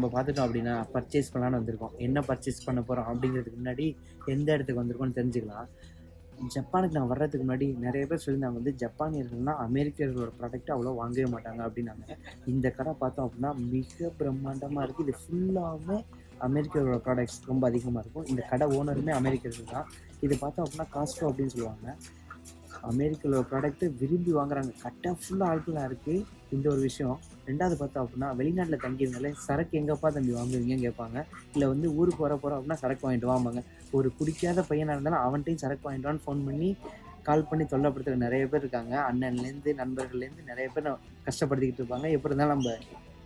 நம்ம பார்த்துட்டோம் அப்படின்னா பர்ச்சேஸ் பண்ணலான்னு வந்திருக்கோம். என்ன பர்ச்சேஸ் பண்ண போகிறோம் அப்படிங்கிறதுக்கு முன்னாடி எந்த இடத்துக்கு வந்திருக்கோம்னு தெரிஞ்சுக்கலாம். ஜப்பானுக்கு நான் வர்றதுக்கு முன்னாடி நிறைய பேர் சொல்லியிருந்தாங்க வந்து ஜப்பானியர்கள்னா அமெரிக்கர்களோட ப்ராடக்ட் அவ்வளோ வாங்கவே மாட்டாங்க அப்படின்னாங்க. இந்த கடை பார்த்தோம் அப்படின்னா மிக பிரம்மாண்டமாக இருக்குது இது ஃபுல்லாகவே அமெரிக்கர்களோட ப்ராடக்ட்ஸ் ரொம்ப அதிகமாக இருக்கும். இந்த கடை ஓனருமே அமெரிக்கர்கள் தான். இது பார்த்தோம் அப்படின்னா காஸ்ட்ரோ அப்படின்னு சொல்லுவாங்க. அமெரிக்காவில் ப்ராடக்ட்டு விரும்பி வாங்குறாங்க. கட்டாக ஃபுல்லாக ஆட்களாக இருக்குது இந்த ஒரு விஷயம். ரெண்டாவது பார்த்தோம் அப்படின்னா வெளிநாட்டில் தங்கியிருந்தாலே சரக்கு எங்கேப்பா தம்பி வாங்குவீங்கன்னு கேட்பாங்க. இல்லை வந்து ஊருக்கு வர போகிறோம் அப்படின்னா சரக்கு வாங்கிட்டு வாம்பாங்க. ஒரு பிடிக்காத பையனாக இருந்தாலும் அவன்கிட்டையும் சரக்கு வாங்கிட்டு ஃபோன் பண்ணி கால் பண்ணி தொல்லைப்படுத்துகிற நிறைய பேர் இருக்காங்க. அண்ணன்லேருந்து நண்பர்கள்லேருந்து நிறைய பேர் கஷ்டப்படுத்திக்கிட்டு இருப்பாங்க. எப்படி இருந்தாலும் நம்ம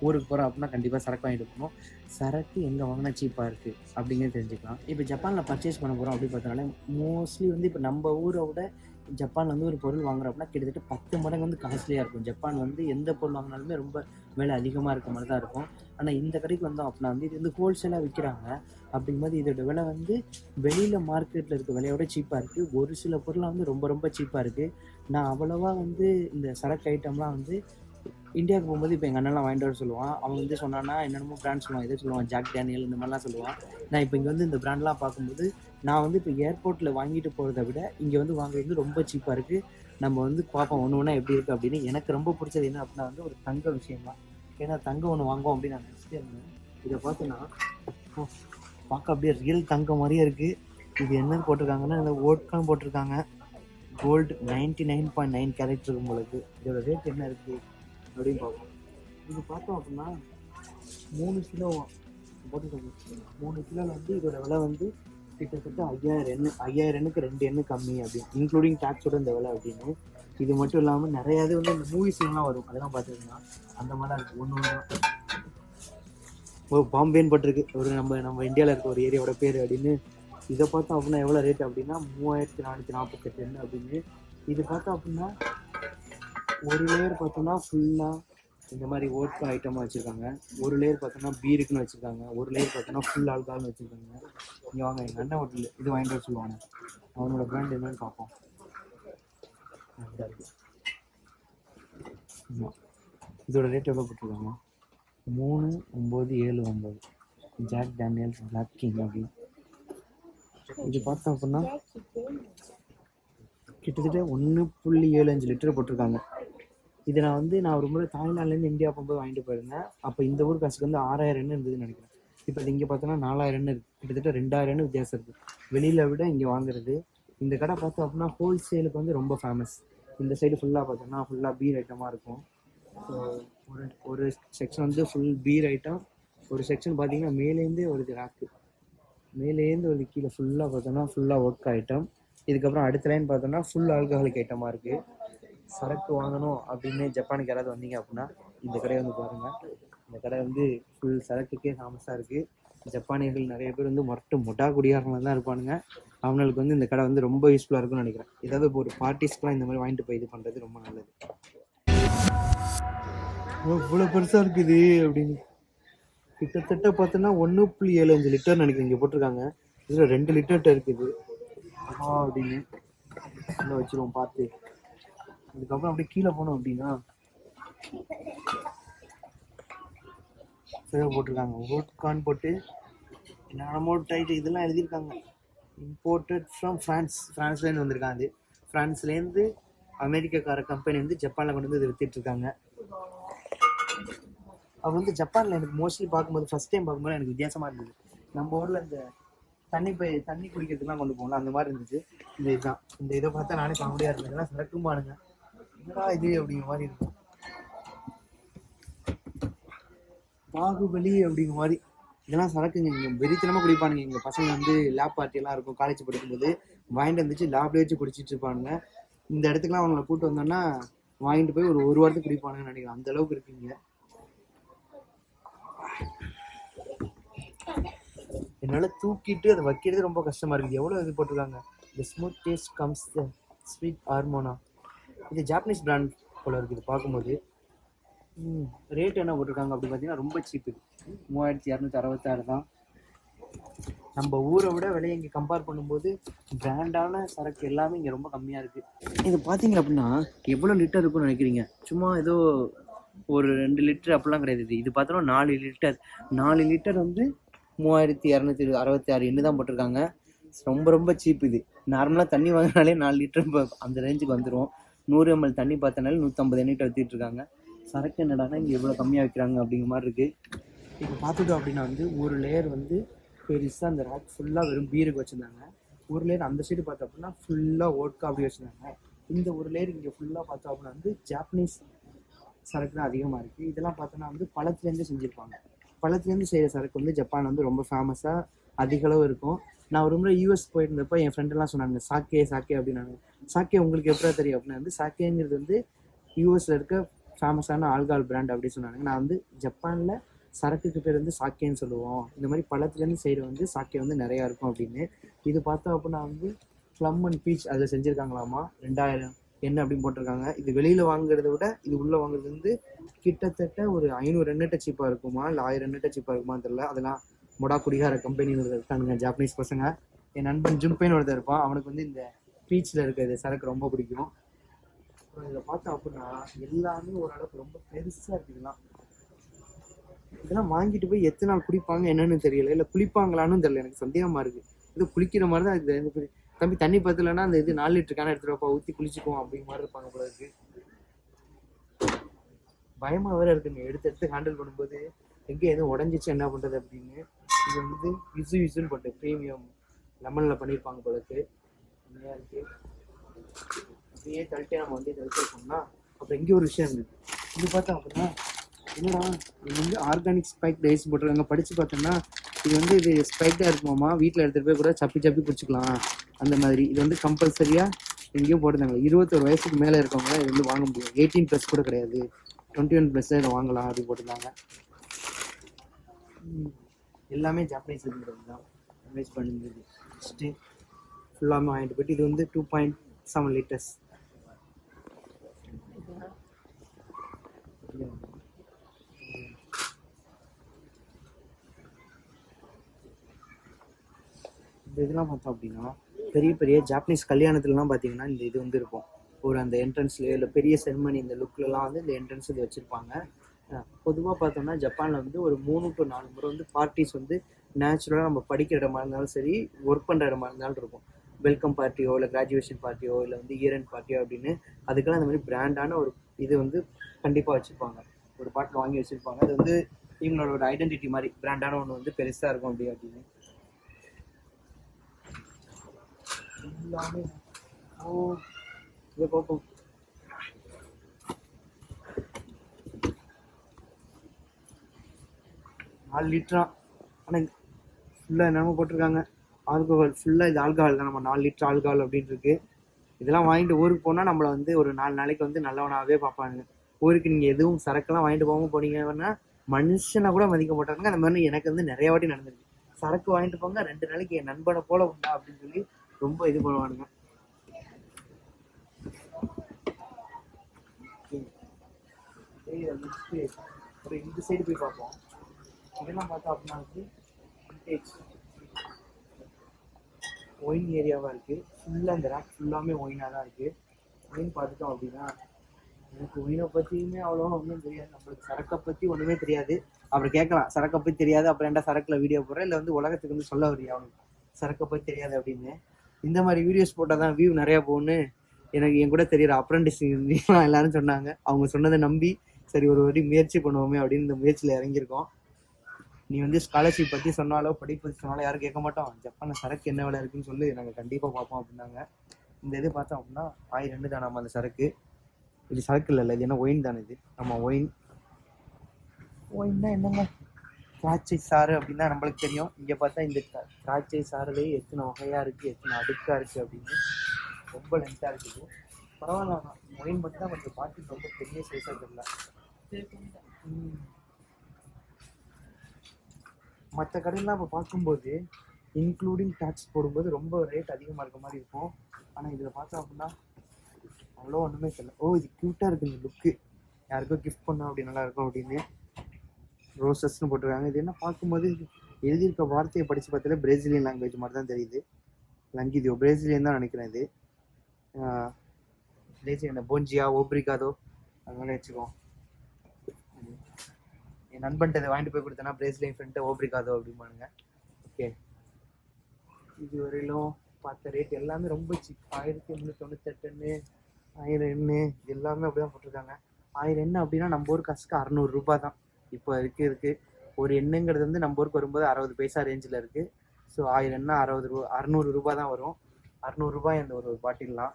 ஊருக்கு போகிறோம் அப்படின்னா கண்டிப்பாக சரக்கு வாங்கிட்டு போகணும். சரக்கு எங்கே வாங்கினா சீப்பாக இருக்குது அப்படிங்கிறது தெரிஞ்சுக்கலாம். இப்போ ஜப்பானில் பர்ச்சேஸ் பண்ண போகிறோம் அப்படி பார்த்தனால மோஸ்ட்லி வந்து இப்போ நம்ம ஊரை விட ஜப்பானில் வந்து ஒரு பொருள் வாங்குறோம் அப்படின்னா கிட்டத்தட்ட பத்து மடங்கு வந்து காஸ்ட்லியாக இருக்கும். ஜப்பான் வந்து எந்த பொருள் வாங்கினாலுமே ரொம்ப விலை அதிகமாக இருக்க மாதிரி தான் இருக்கும். ஆனால் இந்த கடைக்கு வந்தோம் அப்படின்னா வந்து இது வந்து ஹோல்சேலாக விற்கிறாங்க அப்படிங்கும்போது இதோட விலை வந்து வெளியில் மார்க்கெட்டில் இருக்க விலையோட சீப்பாக இருக்குது ஒரு சில பொருளாக வந்து ரொம்ப ரொம்ப சீப்பாக இருக்குது நான் அவ்வளோவா வந்து இந்த சரக்கு ஐட்டம்லாம் வந்து இந்தியாவுக்கு போகும்போது இப்போ எங்கள் அண்ணெல்லாம் வாங்கிட்டு வர சொல்லுவான். அவன் வந்து சொன்னான்னா என்னென்னமோ பிராண்ட் சொல்லுவான். இதை சொல்லுவான் ஜாக் டேனியல் இந்த மாதிரிலாம் சொல்லுவான். நான் இப்போ இங்கே வந்து இந்த பிராண்ட்லாம் பார்க்கும்போது நான் வந்து இப்போ ஏர்போர்ட்டில் வாங்கிட்டு போகிறத விட இங்கே வந்து வாங்குறது ரொம்ப சீப்பாக இருக்குது நம்ம வந்து பார்ப்போம் ஒன்று ஒன்றா எப்படி இருக்குது அப்படின்னு. எனக்கு ரொம்ப பிடிச்சது என்ன அப்படின்னா வந்து ஒரு தங்க விஷயம் தான் ஏன்னா தங்கம் ஒன்று வாங்குவோம் அப்படின்னு நான் நினச்சிட்டே இருந்தேன். இதை பார்த்தோன்னா பார்க்க அப்படியே ரியல் தங்கம் மாதிரியே இருக்குது இது என்னன்னு போட்டிருக்காங்கன்னா இந்த ஓட்கான் போட்டிருக்காங்க. Gold ninety nine point nine carat இருக்கும் உங்களுக்கு இதோட ரேட் என்ன இருக்குது அப்படின்னு பார்ப்போம். இது பார்த்தோம் அப்படின்னா மூணு கிலோ போட்டு மூணு கிலோவில் வந்து இதோட விலை வந்து கிட்டத்தட்ட ஐயாயிரம் எண்ணு ஐயாயிரம் எண்ணுக்கு ரெண்டு எண்ணு கம்மி அப்படின்னு இன்க்ளூடிங் டேக்ஸோட இந்த விலை அப்படின்னு. இது மட்டும் இல்லாமல் நிறைய இது வந்து இந்த மூவிஸ்லாம் வரும். அதெல்லாம் பார்த்துருந்தா அந்த மாதிரிலாம் இருக்குது ஒன்று ஒன்று ஓ பாம்பேன்னு பட்டிருக்கு. ஒரு நம்ம நம்ம இந்தியாவில் இருக்க ஒரு ஏரியாவோட பேர் அப்படின்னு. இதை பார்த்தோம் அப்படின்னா எவ்வளோ ரேட் அப்படின்னா மூவாயிரத்தி நானூற்றி நாற்பத்தெட்டு எண்ணு அப்படின்னு. இது பார்த்தோம் அப்படின்னா ஒரு லேயர் பார்த்தோம்னா ஃபுல்லாக இந்த மாதிரி ஓட்கா ஐட்டமாக வச்சுருக்காங்க. ஒரு லேயர் பார்த்தோன்னா பீருக்குன்னு வச்சுருக்காங்க. ஒரு லேயர் பார்த்தோன்னா ஃபுல் ஆல்கால்னு வச்சுருக்காங்க. இங்கே வாங்க எங்கள் அண்ணன் ஹோட்டல் இது வாங்கிட்டு வர சொல்லுவாங்க. அவனோட பிராண்ட் என்னன்னு பார்ப்போம். இதோட ரேட் எவ்வளோ போட்டிருக்காங்க? மூணு ஒம்பது ஏழு ஒம்பது ஜாக் டேனியல்ஸ் பிளாக் கிங் அப்படின்னு இது பார்த்தோம் அப்படின்னா கிட்டத்தட்ட ஒன்று புள்ளி ஏழு அஞ்சு லிட்டர் போட்டிருக்காங்க. இதை நான் வந்து நான் ஒரு முறை தாய்லாந்துலேருந்து இந்தியா போகும்போது வாங்கிட்டு போயிருந்தேன். அப்போ இந்த ஊர் காசுக்கு வந்து ஆறாயிரம் எண்ணு இருந்ததுன்னு நினைக்கிறேன். இப்போ அது இங்கே பார்த்தோன்னா நாலாயிரம் எண்ணு இருக்குது கிட்டத்தட்ட ரெண்டாயிரம் எண்ணு வித்தியாசம் இருக்குது வெளியில் விட இங்கே வாங்குறது. இந்த கடை பார்த்தோம் அப்படின்னா ஹோல்சேலுக்கு வந்து ரொம்ப ஃபேமஸ் இந்த சைடு ஃபுல்லாக பார்த்தோம்னா ஃபுல்லாக பீர் ஐட்டமாக இருக்கும். ஸோ ஒரு ஒரு செக்ஷன் வந்து ஃபுல் பீர் ஐட்டம் ஒரு செக்ஷன் பார்த்தீங்கன்னா மேலேருந்தே வருது ராக்கு மேலேருந்து ஒரு கீழே ஃபுல்லாக பார்த்தோம்னா ஃபுல்லாக ஒர்க் ஐட்டம் இதுக்கப்புறம் அடுத்த லைன் பார்த்தோம்னா ஃபுல் ஆல்கஹாலிக் ஐட்டமாக இருக்குது சரக்கு வாங்கணும் அப்படின்னு ஜப்பானுக்கு யாராவது வந்தீங்க அப்படின்னா இந்த கடையை வந்து பாருங்கள் இந்த கடை வந்து ஃபுல் சரக்குக்கே ஃபேமஸாக இருக்குது ஜப்பானியர்கள் நிறைய பேர் வந்து மொட்டை மொட்டா குடியாரங்கள தான் இருப்பானுங்க. அவங்களுக்கு வந்து இந்த கடை வந்து ரொம்ப யூஸ்ஃபுல்லாக இருக்கும்னு நினைக்கிறேன். ஏதாவது இப்போ ஒரு பார்ட்டிஸ்க்கெலாம் இந்த மாதிரி வாங்கிட்டு போய் இது பண்ணுறது ரொம்ப நல்லது. இவ்வளோ பெருசாக இருக்குது அப்படின்னு. கிட்டத்தட்ட பார்த்தோன்னா ஒன்று புள்ளி ஏழு அஞ்சு லிட்டர் நினைக்கிறேன் இங்கே போட்டிருக்காங்க. இதில் ரெண்டு லிட்டர்கிட்ட இருக்குது. ஆ அப்படின்னு. உள்ள வச்சிருவோம் பார்த்து. அதுக்கப்புறம் அப்படியே கீழே போனோம் அப்படின்னா கீழே போட்டிருக்காங்க. ஓட்கான் போட்டு என்னென்னமோ டைட் இதெல்லாம் எழுதியிருக்காங்க. இம்போர்ட்டட் ஃப்ரம் ஃப்ரான்ஸ் ஃப்ரான்ஸ்லேருந்து வந்திருக்காங்க அது. ஃப்ரான்ஸ்லேருந்து அமெரிக்காக்கார கம்பெனி வந்து ஜப்பானில் கொண்டு வந்து இதை வித்துட்டு அவர் அது வந்து ஜப்பானில் எனக்கு மோஸ்ட்லி பார்க்கும்போது ஃபர்ஸ்ட் டைம் பார்க்கும்போது எனக்கு வித்தியாசமாக இருந்தது. நம்ம ஊரில் இந்த தண்ணி போய் தண்ணி குடிக்கிறதுக்குலாம் கொண்டு போகலாம். அந்த மாதிரி இருந்துச்சு இந்த இதுதான். இந்த இதை பார்த்தா நானே காமெடியாக இருந்ததுலாம் இதெல்லாம் சரக்குமானுங்க என்னடா இது அப்படிங்கிற மாதிரி இருக்கும் பாகுபலி அப்படிங்கிற மாதிரி. இதெல்லாம் சரக்குங்க இங்கே வெறித்தனமாக குடிப்பானுங்க. எங்கள் பசங்க வந்து லேப் பார்ட்டி எல்லாம் இருக்கும் காலேஜ் படிக்கும்போது. வாங்கிட்டு வந்துச்சு லேப்லேயே வச்சு குடிச்சிட்டு இருப்பானுங்க. இந்த இடத்துக்குலாம் அவங்கள கூப்பிட்டு வந்தோன்னா வாங்கிட்டு போய் ஒரு ஒரு வாரத்துக்கு குடிப்பானுங்கன்னு நினைக்கிறேன். அந்த அளவுக்கு இருக்கீங்க என்னால் தூக்கிட்டு அதை வைக்கிறது ரொம்ப கஷ்டமா இருக்குது எவ்வளோ இது போட்டிருக்காங்க? இந்த smooth taste comes the sweet ஹார்மோனா இது ஜாப்பனீஸ் பிராண்ட் போல இருக்குது பார்க்கும்போது. ரேட் என்ன போட்டிருக்காங்க அப்படின்னு பார்த்தீங்கன்னா ரொம்ப சீப்பு மூவாயிரத்தி இரநூத்தி அறுபத்தாறு தான். நம்ம ஊரை விட விலையை இங்கே கம்பேர் பண்ணும்போது பிராண்டான சரக்கு எல்லாமே இங்கே ரொம்ப கம்மியாக இருக்குது இது பார்த்தீங்க அப்படின்னா எவ்வளோ லிட்டர் இருக்கும்னு நினைக்கிறீங்க? சும்மா ஏதோ ஒரு ரெண்டு லிட்டர் அப்படிலாம் கிடையாது இது. பார்த்தோன்னா நாலு லிட்டர் நாலு லிட்டர் வந்து மூவாயிரத்தி இரநூத்தி அறுபத்தி ஆறு எண்ணு தான் போட்டிருக்காங்க. ரொம்ப ரொம்ப சீப் இது. நார்மலாக தண்ணி வாங்கினாலே நாலு லிட்டர் அந்த ரேஞ்சுக்கு வந்துடும் நூறு எம்எல் தண்ணி பார்த்தனால நூற்றம்பது எண்ணிட்டு வச்சுட்டு இருக்காங்க சரக்கு என்னடானா இங்கே இவ்வளோ கம்மியாக வைக்கிறாங்க அப்படிங்கிற மாதிரி இருக்குது இப்போ பார்த்துட்டோம் அப்படின்னா வந்து ஒரு லேயர் வந்து பெருசாக அந்த ரேக் ஃபுல்லாக வெறும் பீருக்கு வச்சுருந்தாங்க. ஒரு லேயர் அந்த சைடு பார்த்தோம் அப்படின்னா ஃபுல்லாக ஓட்கா அப்படி வச்சுருந்தாங்க. இந்த ஒரு லேயர் இங்கே ஃபுல்லாக பார்த்தோம் அப்படின்னா வந்து ஜாப்பனீஸ் சரக்கு தான் அதிகமாக இருக்குது இதெல்லாம் பார்த்தோன்னா வந்து பழத்துலேருந்து செஞ்சுருப்பாங்க. பழத்துலேருந்து செய்கிற சரக்கு வந்து ஜப்பான் வந்து ரொம்ப ஃபேமஸாக அதிகளவு இருக்கும். நான் ஒரு முறை யூஎஸ் போயிருந்தப்போ என் ஃப்ரெண்டெல்லாம் சொன்னாங்க சாக்கே சாக்கே அப்படின்னாங்க. சாக்கே உங்களுக்கு எப்படி தெரியும்? அப்படின்னா வந்து சாக்கேங்கிறது வந்து யூஎஸ்ல இருக்க ஃபேமஸான ஆல்கால் பிராண்ட் அப்படின்னு சொன்னாங்க. நான் வந்து ஜப்பானில் சரக்குக்கு பேர் வந்து சாக்கேன்னு சொல்லுவோம். இந்த மாதிரி பழத்துலேருந்து செய்கிற வந்து சாக்கே வந்து நிறையா இருக்கும் அப்படின்னு. இது பார்த்தோம் அப்படின்னா வந்து ப்ளம் அண்ட் பீச் அதில் செஞ்சுருக்காங்களாமா? ரெண்டாயிரம் என்ன அப்படின்னு போட்டிருக்காங்க. இது வெளியில் வாங்குறத விட இது உள்ளே வாங்குறது வந்து கிட்டத்தட்ட ஒரு ஐநூறு எண்ணெட்ட சீப்பாக இருக்குமா? இல்லை ஆயிரம் எண்ணெட்ட சீப்பாக இருக்குமான்னு தெரியல. அதெல்லாம் மொடா குடிகார கம்பெனி இருக்கானுங்க ஜாப்பனீஸ் பசங்க. என் நண்பன் ஜும்பேன் ஒருத்தர் இருப்பான். அவனுக்கு வந்து இந்த பீச்சில் இருக்கிறது சரக்கு ரொம்ப பிடிக்கும். அப்புறம் இதில் பார்த்தோம் அப்படின்னா எல்லாமே ஓரளவுக்கு ரொம்ப பெருசாக இருக்குதுலாம். இதெல்லாம் வாங்கிட்டு போய் எத்தனை நாள் குடிப்பாங்க என்னன்னு தெரியல. இல்லை குளிப்பாங்களான்னு தெரியல. எனக்கு சந்தேகமாக இருக்குது இது குளிக்கிற மாதிரி தான் இது தம்பி தண்ணி பத்தலைன்னா அந்த இது நாலு லிட்டர் கேன எடுத்துகிட்டு ஊற்றி குளிச்சுக்குவோம் அப்படிங்கிற மாதிரி இருப்பாங்க போல இருக்கு. பயமாக வேற இருக்குங்க எடுத்து எடுத்து ஹேண்டில் பண்ணும்போது எங்கே எதுவும் உடஞ்சிச்சு என்ன பண்ணுறது அப்படின்னு. இது வந்து யுசு யுசுன்னு போட்டு ப்ரீமியம் லெமனில் பண்ணியிருப்பாங்க போல இருக்கு. செம்மையா இருக்கு அப்படியே தள்ளிட்டே நம்ம வந்து தள்ளிட்டே போனோம்னா அப்புறம் இங்கே ஒரு விஷயம் இருந்தது இது பார்த்தோம் அப்படின்னா என்னடா இது வந்து ஆர்கானிக் ஸ்பைக் ரைஸ் போட்டிருக்காங்க. படிச்சு பார்த்தோம்னா இது வந்து இது ஸ்பைக்காக இருக்குமாமா வீட்டில் எடுத்துகிட்டு போய் கூட சப்பி சப்பி குடிச்சுக்கலாம். அந்த மாதிரி. இது வந்து கம்பல்சரியாக எங்கேயும் போட்டிருந்தாங்க. இருபத்தொரு வயசுக்கு மேலே இருக்கவங்க இது வந்து வாங்க முடியும். எயிட்டீன் ப்ளஸ் கூட கிடையாது. டுவெண்ட்டி ஒன் ப்ளஸ் இதை வாங்கலாம் அப்படி போட்டிருந்தாங்க. எல்லாமே ஜாப்பனீஸ் இருந்தது தான். இன்வெஸ்ட் பண்ணிருந்தது ஃபஸ்ட்டு ஃபுல்லாமே வாங்கிட்டு போயிட்டு இது வந்து டூ பாயிண்ட் செவன் லிட்டர்ஸ் இந்த இதெல்லாம் பார்த்தோம் அப்படின்னா பெரிய பெரிய ஜாப்பனீஸ் கல்யாணத்துலலாம் பார்த்தீங்கன்னா இந்த இது வந்து இருக்கும். ஒரு அந்த என்ட்ரன்ஸ்லேயோ இல்லை பெரிய செரிமனி இந்த லுக்லலாம் வந்து இந்த என்ட்ரன்ஸ் இது வச்சுருப்பாங்க. பொதுவாக பார்த்தோம்னா ஜப்பானில் வந்து ஒரு மூணு டு நாலு முறை வந்து பார்ட்டிஸ் வந்து நேச்சுரலாக நம்ம படிக்கிற இடமா இருந்தாலும் சரி ஒர்க் பண்ணுற இடமா இருந்தாலும் இருக்கும். வெல்கம் பார்ட்டியோ இல்லை கிராஜுவேஷன் பார்ட்டியோ இல்லை வந்து இயரன் பார்ட்டியோ அப்படின்னு அதுக்கெல்லாம் அந்த மாதிரி பிராண்டான ஒரு இது வந்து கண்டிப்பாக வச்சுருப்பாங்க. ஒரு பாட்டில் வாங்கி வச்சுருப்பாங்க. அது வந்து இவங்களோட ஒரு ஐடென்டிட்டி மாதிரி பிராண்டான ஒன்று வந்து பெருசாக இருக்கும் அப்படி அப்படின்னு. எல்லாமே ஓ இதை பார்ப்போம். நாலு லிட்டரா ஆனால் ஃபுல்லாக என்னமோ போட்டிருக்காங்க. ஆல்கஹால் ஃபுல்லாக இது ஆல்கஹால் தான். நம்ம நாலு லிட்டர் ஆல்கஹால் அப்படின்னு இருக்கு இதெல்லாம் வாங்கிட்டு ஊருக்கு போனால் நம்மளை வந்து ஒரு நாலு நாளைக்கு வந்து நல்லவனாகவே பார்ப்பாங்க. ஊருக்கு நீங்கள் எதுவும் சரக்கெல்லாம் வாங்கிட்டு போகாமல் போனீங்கன்னா மனுஷனை கூட மதிக்க மாட்டாங்க அந்த மாதிரி எனக்கு வந்து நிறைய வாட்டி நடந்திருக்கு. சரக்கு வாங்கிட்டு போங்க ரெண்டு நாளைக்கு என் நண்பனை போல உண்டா அப்படின்னு சொல்லி ரொம்ப இது பண்ணுவானுங்க. ஒரு இந்த சைடு போய் பார்ப்போம். இதெல்லாம் பார்த்தா அப்படின்னா வந்து. ஒயின் ஏரியாவாக இருக்குது ஃபுல்லாக இந்த ரேக் ஃபுல்லாமே ஒயினாக தான் இருக்குது ஒயின் பார்த்துட்டோம் அப்படின்னா எனக்கு ஒயினை பற்றியுமே அவ்வளோவா ஒன்றும் தெரியாது. நம்மளுக்கு சரக்கை பற்றி ஒன்றுமே தெரியாது. அப்புறம் கேட்கலாம் சரக்கை பற்றி தெரியாது. அப்புறம் என்ன சரக்கில் வீடியோ போடுறேன் இல்லை வந்து உலகத்துக்கு வந்து சொல்ல வரியா? அவனுக்கு சரக்கை பற்றி தெரியாது அப்படின்னு. இந்த மாதிரி வீடியோஸ் போட்டால் தான் வியூ நிறையா போகும்னு எனக்கு என் கூட தெரியுற அப்ரண்டிஸ் எல்லாரும் சொன்னாங்க. அவங்க சொன்னதை நம்பி சரி ஒரு வாட்டி முயற்சி பண்ணுவோமே அப்படின்னு இந்த முயற்சியில் இறங்கியிருக்கோம். நீ வந்து ஸ்காலர்ஷிப் பற்றி சொன்னாலோ படிப்பு பற்றி சொன்னாலும் யாரும் கேட்க மாட்டோம். ஜப்பானில் சரக்கு என்ன விலை இருக்குன்னு சொல்லி நாங்கள் கண்டிப்பாக பார்ப்போம் அப்படின்னாங்க. இந்த இது பார்த்தோம் அப்படின்னா ஆயிரம் ரெண்டு தானாமா அந்த சரக்கு. இது சரக்கு இல்லை இது என்ன ஒயின் தானே இது? ஆமாம் ஒயின் ஒயின்னா என்னங்க? திராட்சை சாறு அப்படின்னா நம்மளுக்கு தெரியும். இங்கே பார்த்தா இந்த திரா- திராட்சை சாறுலேயே எத்தனை வகையாக இருக்குது எத்தனை அடுக்காக இருக்குது அப்படின்னு ரொம்ப லென்த்தாக இருக்குது. பரவாயில்ல ஒயின் மட்டும் தான் கொஞ்சம் பாட்டில் ரொம்ப பெரிய சைஸாக தெரியல மற்ற கடையெல்லாம் இப்போ பார்க்கும்போது இன்க்ளூடிங் டேக்ஸ் போடும்போது ரொம்ப ரேட் அதிகமாக இருக்க மாதிரி இருக்கும். ஆனால் இதில் பார்த்தோம் அப்படின்னா அவ்வளோ ஒன்றுமே தெரியல. ஓ இது க்யூட்டாக இருக்குது இந்த லுக்கு யாருக்கோ கிஃப்ட் பண்ணோம் அப்படி நல்லா இருக்கும் அப்படின்னு ரோசஸ்ன்னு போட்டிருக்காங்க. இது என்ன பார்க்கும்போது எழுதியிருக்க வார்த்தையை படித்து பார்த்தாலே பிரேசிலியன் லாங்குவேஜ் மாதிரி தான் தெரியுது. லங்கிதியோ பிரேசிலியன் தான் நினைக்கிறேன் இது. பிரேசிலியன் போஞ்சியா ஓப்ரிகாதோ அது மாதிரி வச்சுக்கோம் என் நண்பன்ட்ட இதை வாங்கிட்டு போய் கொடுத்தேன்னா பிரேஸ்லெட் ஃப்ரெண்ட்டு ஓப்ரிக்காதோ அப்படிம்பானுங்க. ஓகே இது வரையிலும் பார்த்த ரேட் எல்லாமே ரொம்ப சீப் ஆயிரத்தி முந்நூற்றி தொண்ணூத்தெட்டுன்னு ஆயிரம் எண்ணு இது எல்லாமே அப்படி தான் போட்டிருக்காங்க. ஆயிரம் எண்ணு அப்படின்னா நம்ம ஊர் காசுக்கு அறநூறுரூபா தான். இப்போ இருக்கு இருக்கு. ஒரு எண்ணுங்கிறது வந்து நம்ம ஊருக்கு வரும்போது அறுபது பைசா ரேஞ்சில் இருக்குது ஸோ ஆயிரம் எண்ணெய் அறுபது ரூபா அறநூறு ரூபா தான் வரும். அறநூறுரூபா இந்த ஒரு பாட்டில்லாம்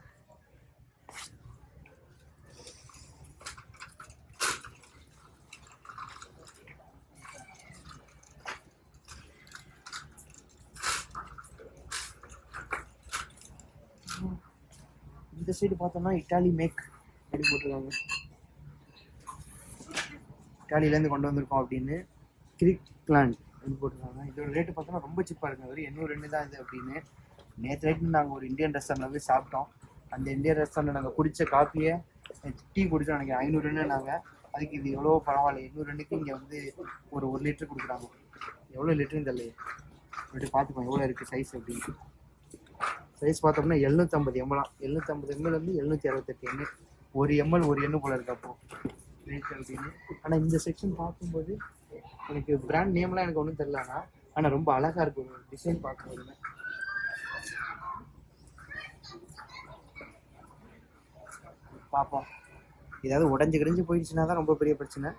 இந்த சைடு பார்த்தோம்னா இட்டாலி மேக் அப்படி போட்டிருக்காங்க. இட்டாலியிலேருந்து கொண்டு வந்திருக்கோம் அப்படின்னு கிரிக் பிளான் அப்படின்னு போட்டிருக்காங்க. இதோட ரேட்டு பார்த்தோம்னா ரொம்ப சீப்பாக இருக்குது ஒரு எண்ணூறு ரெண்டு தான் இது அப்படின்னு. நேற்று நைட்டு நாங்கள் ஒரு இந்தியன் ரெஸ்டாரண்ட்ல போய் சாப்பிட்டோம். அந்த இந்தியன் ரெஸ்டாரண்ட்டில் நாங்கள் குடித்த காப்பியை டீ குடிச்சோம் நினைக்கிறேன். ஐநூறுன்னு நாங்கள் அதுக்கு இது எவ்வளோ பரவாயில்ல. எண்ணூறு ரெண்டுக்கு இங்கே வந்து ஒரு ஒரு லிட்டர் கொடுக்குறாங்க. எவ்வளோ லிட்டருன்னு தெரியல அப்படி பார்த்துக்கோங்க எவ்வளோ இருக்குது சைஸ் அப்படின்னு. சைஸ் பார்த்தோம்னா எழுநூற்றம்பது எம்எல்லாம் எழுநூற்றம்பது எம்எல் வந்து எழுநூற்றி அறுபத்தெட்டு எண்ணு ஒரு எம்எல் ஒரு எண்ணு போல இருக்கு அப்போ. ரேட் அப்படின்னு. ஆனால் இந்த செக்ஷன் பார்க்கும்போது எனக்கு பிராண்ட் நேம்லாம் எனக்கு ஒன்றும் தெரியலண்ணா ஆனால் ரொம்ப அழகா இருக்கும் டிசைன் பார்க்கும்போதுமே பார்ப்போம் ஏதாவது உடஞ்சி கிடஞ்சி போயிடுச்சுன்னா தான் ரொம்ப பெரிய பிரச்சனை.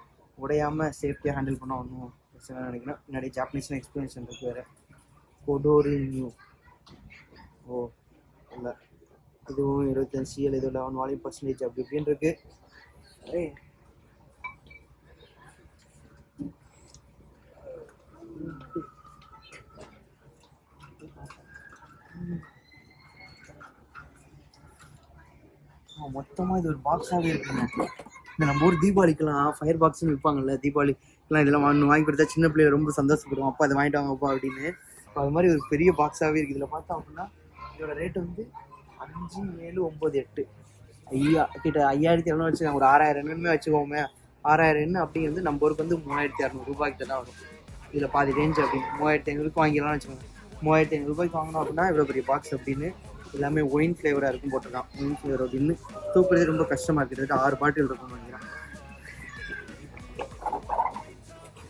உடையாம சேஃப்டியாக ஹேண்டில் பண்ண ஒன்றும் பிரச்சனை நினைக்கணும் நினைக்கிறேன். முன்னாடி ஜாப்பனீஸ் எக்ஸ்பீரியன்ஸ் இருக்கு வேறு. கொடோரி நியூ ஓ இல்லை. இதுவும் இருபத்தஞ்சு சிஎல் இது லெவன் வால்யூம் பர்சன்டேஜ் அப்படி இப்படின்னு இருக்கு. மொத்தமாக இது ஒரு பாக்ஸாகவே இருக்குங்க. இந்த நம்ம ஊர் தீபாவளிக்கெல்லாம் ஃபயர் பாக்ஸ்னு விற்பாங்கல்ல தீபாவளிக்கெல்லாம் இதெல்லாம் வாங்கி வாங்கி கொடுத்தா சின்ன பிள்ளைய ரொம்ப சந்தோஷப்படுவோம். அப்பா அதை வாங்கிட்டு வாங்கப்பா அப்படின்னு. அது மாதிரி ஒரு பெரிய பாக்ஸாகவே இருக்குது இதில் பார்த்தோம் அப்படின்னா இதோட ரேட் வந்து அஞ்சு ஏழு ஒம்பது எட்டு. ஐயா கிட்ட ஐயாயிரத்தி இரநூறு வச்சுக்கோங்க. ஒரு ஆறாயிரம் எண்ணுமே வச்சுக்கோமே. ஆறாயிரம் எண்ணு அப்படிங்கிறது நம்ம ஊருக்கு வந்து மூவாயிரத்தி இரநூறுபாய்க்கு தான் வரும். இதில் பாதி ரேஞ்ச் அப்படின்னு மூவாயிரத்தி ஐநூறுக்கு வாங்கிடலாம்னு வச்சுக்கோங்க. மூவாயிரத்தி ஐநூறுபாய்க்கு வாங்கினோம் அப்படின்னா இவ்வளோ பெரிய பாக்ஸ் அப்படின்னு எல்லாமே ஒயின் ஃப்ளேவராக இருக்கும் போட்டிருக்கான். ஒயின் ஃப்ளேவர் அப்படின்னு தூக்குறது ரொம்ப கஷ்டமாக இருக்குது ஆறு பாட்டில் இருக்கும்னு நினைக்கிறேன்.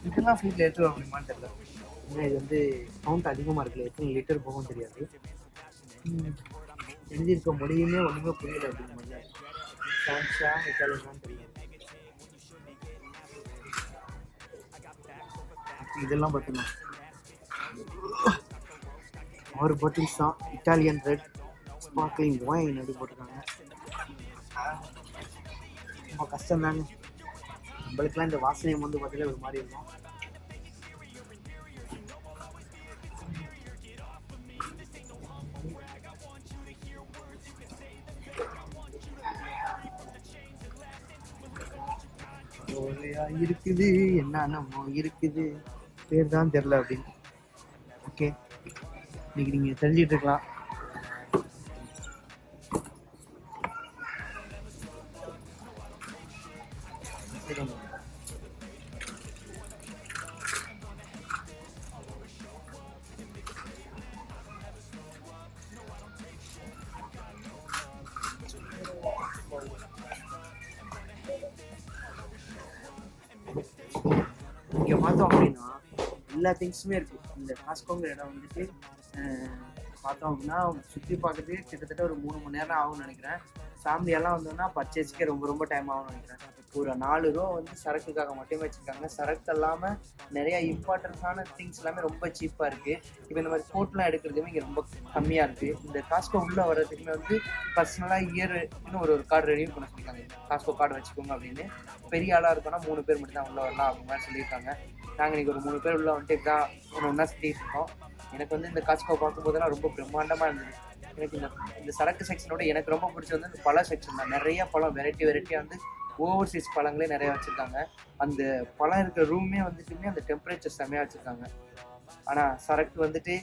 இதெல்லாம் ஃப்ரீட்டில் எடுத்து வர முடியுமான்னு தெரியல. ஏன்னா இது வந்து கவுண்ட் அதிகமாக இருக்குல்ல. எத்தனை லிட்டர் போகும் தெரியாது. எழுதியிருக்க மொழியுமே ஒன்றுமே புரியல அப்படிங்கிற ஃப்ரான்ஸா இட்டாலியனான்னு தெரியும். இதெல்லாம் பார்த்தீங்கன்னா ஆறு பாட்டில்ஸ் தான் இட்டாலியன் ரெட் ஸ்பார்க்லிங் ஒயின் அப்படி போட்டிருக்காங்க. ரொம்ப கஷ்டம் தாங்க நம்மளுக்குலாம் இந்த வாசனை வந்து பார்த்தீங்கன்னா ஒரு மாதிரி இருக்கும். இருக்குது என்னென்னமோ இருக்குது. பேர் தான் தெரில அப்படின்னு. ஓகே இன்னைக்கு நீங்கள் தெரிஞ்சிட்டு இருக்கலாம். இங்க பார்த்தோம் அப்படின்னா எல்லா திங்ஸுமே இருக்கு. இந்த காஸ்கோங்கிற இடம் வந்துட்டு பார்த்தோம் அப்படின்னா சுற்றி பார்க்குறதுக்கு கிட்டத்தட்ட ஒரு மூணு மணி நேரம் ஆகும்னு நினைக்கிறேன். ஃபேமிலியெல்லாம் வந்தோம்னா பர்ச்சேஸ்க்கே ரொம்ப ரொம்ப டைம் ஆகும்னு நினைக்கிறேன். ஒரு நாலு ரூபா வந்து சரக்குக்காக மட்டுமே வச்சுருக்காங்க. சரக்கு இல்லாமல் நிறைய இம்பார்ட்டன்ஸான திங்ஸ் எல்லாமே ரொம்ப சீப்பாக இருக்குது இப்போ இந்த மாதிரி கோட்லாம் எடுக்கிறதுமே இங்கே ரொம்ப கம்மியாக இருக்குது இந்த காஸ்கோ உள்ளே வர்றதுக்குமே வந்து பர்சனலாக இயர் ஒரு ஒரு கார்டு ரெடியூ பண்ண சொல்லியிருக்காங்க. காஸ்கோ கார்டு வச்சுக்கோங்க அப்படின்னு. பெரிய ஆளாக இருக்கோன்னா மூணு பேர் மட்டும் தான் உள்ளே வரலாம் அப்படிங்கிற மாதிரி சொல்லியிருக்காங்க. நாங்கள் இன்னைக்கு ஒரு மூணு பேர் உள்ள வந்துட்டு இப்பதான் ஒன்று ஒன்றா சுற்றிட்டு இருக்கோம். எனக்கு வந்து இந்த காஸ்கோ பார்க்கும்போதெல்லாம் ரொம்ப பிரம்மாண்டமாக இருந்தது. எனக்கு இந்த இந்த சரக்கு செக்ஷனோட எனக்கு ரொம்ப பிடிச்சது வந்து இந்த பழ செக்ஷன் தான். நிறைய பழம் வெரைட்டி வெரைட்டியாக வந்து ஓவர்சீஸ் பழங்களே நிறைய வச்சுருக்காங்க. அந்த பழம் இருக்கிற ரூமே வந்துட்டுமே அந்த டெம்பரேச்சர் செம்மையாக வச்சுருக்காங்க. ஆனால் சரக்கு வந்துட்டு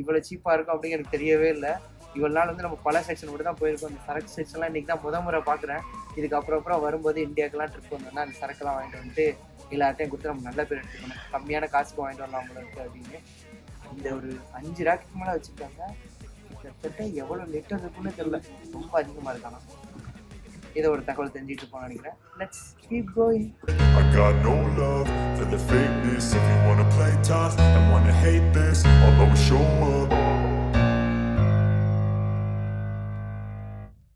இவ்வளோ சீப்பாக இருக்கும் அப்படிங்க எனக்கு தெரியவே இல்லை. இவ்வளோ நாள் வந்து நம்ம பல செக்ஷன் மட்டும் தான் போயிருக்கோம். அந்த சரக்கு செக்ஷன்லாம் இன்றைக்கி தான் முத முறை பார்க்குறேன் இதுக்கு அப்புறம் அப்புறம் வரும்போது இந்தியாவுக்குலாம் ட்ரிப் வந்தோம்னா அந்த சரக்குலாம் வாங்கிட்டு வந்துட்டு எல்லார்ட்டையும் கொடுத்து நம்ம நல்ல பேர் எடுத்துக்கணும் கம்மியான காசுக்கு வாங்கிட்டு வரலாம் அவங்களுக்கு இருக்கு அப்படின்னு. இந்த ஒரு அஞ்சு ராக்கெட் மேலே வச்சுருக்காங்க. கிட்டத்தட்ட எவ்வளோ லிட்டர் இருக்குன்னு தெரியல. ரொம்ப அதிகமாக இருக்கானா ஏதோ ஒரு தகவல் தெரிஞ்சுட்டு நினைக்கிறேன். Let's keep going I got no love for the fakeness. If you wanna play tough and wanna hate this I'll always show up.